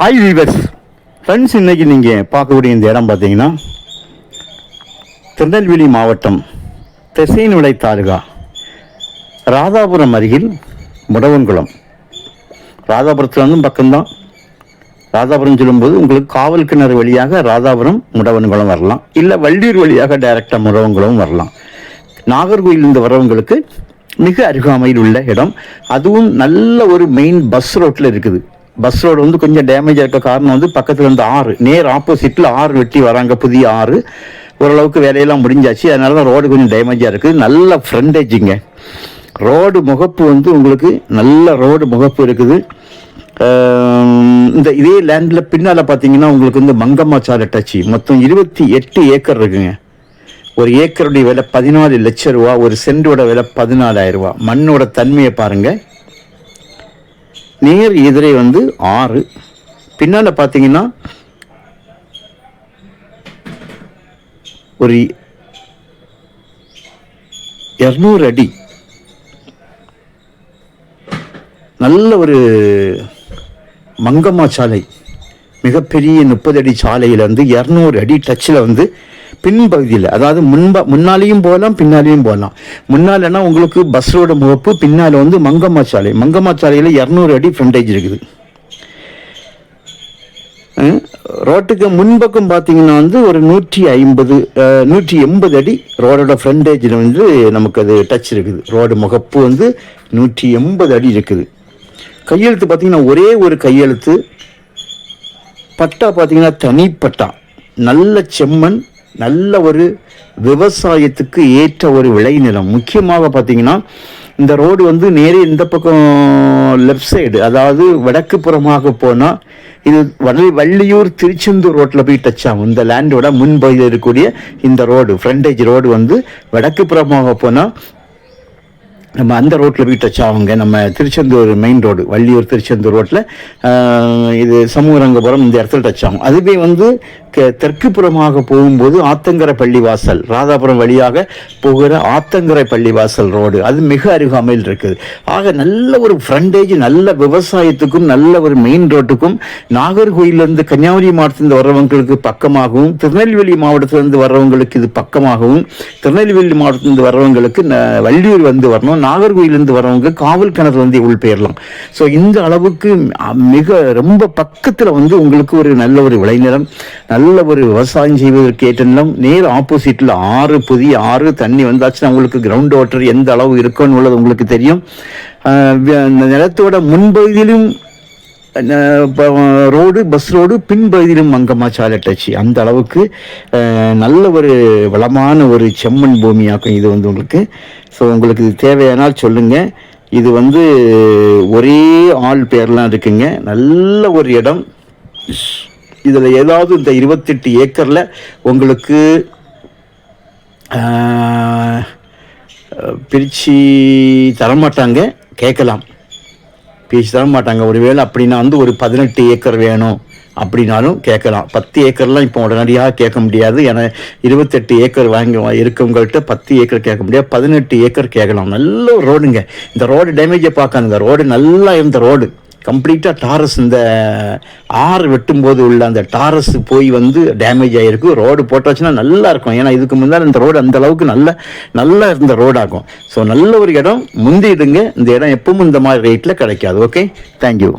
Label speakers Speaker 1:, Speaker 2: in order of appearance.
Speaker 1: Hi viewers friends இன்னைக்கு நீங்கள் பார்க்கக்கூடிய இந்த இடம் பார்த்தீங்கன்னா திருநெல்வேலி மாவட்டம் திசைநிலை தாலுகா ராதாபுரம் அருகில் முடவன்குளம். ராதாபுரத்துலேருந்தும் பக்கம்தான். ராதாபுரம் சொல்லும்போது உங்களுக்கு காவல் கிணறு வழியாக ராதாபுரம் முடவன்குளம் வரலாம். இல்லை வள்ளியூர் வழியாக டைரெக்டாக முடவன்குளம் வரலாம். நாகர்கோயிலிருந்து வரவங்களுக்கு மிக அருகாமையில் உள்ள இடம். அதுவும் நல்ல ஒரு மெயின் பஸ் ரோட்டில் இருக்குது. பஸ் ரோடு வந்து கொஞ்சம் டேமேஜ் இருக்க காரணம் வந்து பக்கத்தில் இருந்த ஆறு. நேர் ஆப்போசிட்டில் ஆறு வெட்டி வராங்க புதிய ஆறு. ஓரளவுக்கு வேலையெல்லாம் முடிஞ்சாச்சு. அதனால தான் ரோடு கொஞ்சம் டேமேஜாக இருக்குது. நல்ல ஃப்ரண்டேஜுங்க ரோடு முகப்பு வந்து உங்களுக்கு நல்ல ரோடு முகப்பு இருக்குது. இந்த இதே லேண்டில் பின்னால் பார்த்தீங்கன்னா உங்களுக்கு வந்து மங்கம்மா சாலை டச்சு மொத்தம் இருபத்தி எட்டு ஏக்கர் இருக்குங்க. ஒரு ஏக்கருடைய விலை பதினாலு லட்சம் ரூபா ஒரு சென்டோட விலை பதினாலாயிரம் ரூபா. மண்ணோட தன்மையை பாருங்கள் நேர் எதிரே வந்து ஆறு. பின்னால் பார்த்தீங்கன்னா ஒரு இரநூறு அடி. நல்ல ஒரு மங்கம்மா சாலை. மிகப்பெரிய முப்பது அடி சாலையிலேருந்து இரநூறு அடி டச்சில் வந்து பின்பகுதியில் அதாவது முன்ப முன்னாலேயும் போகலாம் பின்னாலேயும் போகலாம். முன்னாலன்னா உங்களுக்கு பஸ் ரோடு முகப்பு பின்னால் வந்து மங்கம்மா சாலை. மங்கம்மா சாலையில் இரநூறு அடி ஃப்ரண்டேஜ் இருக்குது. ரோட்டுக்கு முன்பக்கம் பார்த்தீங்கன்னா வந்து ஒரு நூற்றி ஐம்பது நூற்றி எண்பது அடி ரோடோட ஃப்ரண்டேஜில் வந்து நமக்கு அது டச் இருக்குது. ரோடு முகப்பு வந்து நூற்றி எண்பது அடி இருக்குது. கையெழுத்து பார்த்தீங்கன்னா ஒரே ஒரு கையெழுத்து பட்டா பார்த்தீங்கன்னா தனிப்பட்டா. நல்ல செம்மண் நல்ல ஒரு விவசாயத்துக்கு ஏற்ற ஒரு விளைநிலம் முக்கியமாக பார்த்தீங்கன்னா இந்த ரோடு வந்து நேரே இந்த பக்கம் லெஃப்ட் சைடு அதாவது வடக்கு புறமாக போனால் இது வள்ளி வள்ளியூர் திருச்செந்தூர் ரோட்டில் போய் டச் ஆகும். இந்த லேண்டோட முன்பகுதியில் இருக்கக்கூடிய இந்த ரோடு ஃப்ரண்டேஜ் ரோடு வந்து வடக்கு புறமாக போனால் நம்ம அந்த ரோட்டில் போய் டச் ஆகுங்க நம்ம திருச்செந்தூர் மெயின் ரோடு வள்ளியூர் திருச்செந்தூர் ரோட்டில் இது சமூகரங்கபுரம் இந்த இடத்துல டச் ஆகும். அதுவே வந்து க- தெற்கு புறமாக போகும்போது ஆத்தங்கரை பள்ளி வாசல் ராதாபுரம் வழியாக போகிற ஆத்தங்கரை பள்ளி வாசல் ரோடு அது மிக அருகாமையில் இருக்குது. ஆக நல்ல ஒரு ஃப்ரண்டேஜ் நல்ல விவசாயத்துக்கும் நல்ல ஒரு மெயின் ரோட்டுக்கும் நாகர்கோயிலிருந்து கன்னியாகுமரி மாவட்டத்திலிருந்து வர்றவங்களுக்கு பக்கமாகவும் திருநெல்வேலி மாவட்டத்திலிருந்து வர்றவங்களுக்கு இது பக்கமாகவும் திருநெல்வேலி மாவட்டத்திலிருந்து வர்றவங்களுக்கு வள்ளியூர் வந்து வரணும். நாகர்கோயிலிருந்து வரவங்க காவல் கிணறு வந்து உள்பெயரலாம் ஸோ இந்த அளவுக்கு மிக ரொம்ப பக்கத்தில் வந்து உங்களுக்கு ஒரு நல்ல ஒரு விளைநிலம் நல்ல ஒரு விவசாயம் செய்வதற்கு ஏற்ற நிலம் நேர் ஆப்போசிட்டில் ஆறு புதிய ஆறு தண்ணி வந்தாச்சுன்னா உங்களுக்கு கிரவுண்ட் வாட்டர் எந்த அளவு இருக்குன்னு உள்ளது உங்களுக்கு தெரியும். அந்த நிலத்தோட முன்பகுதியிலும் ரோடு பஸ் ரோடு பின்பகுதியிலும் மங்கம்மா சாலை அந்த அளவுக்கு நல்ல ஒரு வளமான ஒரு செம்மண் பூமியாக்கும் இது வந்து உங்களுக்கு. ஸோ உங்களுக்கு இது தேவையானால் சொல்லுங்கள் இது வந்து ஒரே ஆள் பேர்லாம் இருக்குங்க. நல்ல ஒரு இடம். இதில் ஏதாவது இந்த இருபத்தெட்டு ஏக்கரில் உங்களுக்கு பிரித்து தரமாட்டாங்க. கேட்கலாம். பேசி தர மாட்டாங்க ஒருவேளை அப்படின்னா வந்து ஒரு பதினெட்டு ஏக்கர் வேணும் அப்படின்னாலும் கேட்கலாம். பத்து ஏக்கர்லாம் இப்போ உடனடியாக கேட்க முடியாது. ஏன்னா இருபத்தெட்டு ஏக்கர் வாங்கி வா- இருக்கவங்கள்ட்ட பத்து ஏக்கர் கேட்க முடியாது. பதினெட்டு ஏக்கர் கேட்கலாம். நல்ல ஒரு ரோடுங்க. இந்த ரோடு டேமேஜை பார்க்காதுங்க. ரோடு நல்லா இருந்த ரோடு. கம்ப்ளீட்டாக டாரஸ் இந்த ஆறு வெட்டும்போது உள்ள அந்த டாரஸ் போய் வந்து டேமேஜ் ஆகிருக்கு ரோடு போட்டாச்சுன்னா நல்லா இருக்கும். ஏன்னா இதுக்கு முன்னால் இந்த ரோடு அந்த அளவுக்கு நல்ல நல்லா இருந்த ரோடாகும் ஸோ நல்ல ஒரு இடம். முந்திடுங்க. இந்த இடம் எப்பவும் இந்த மாதிரி ரேட்டில் கிடைக்காது. Okay thank you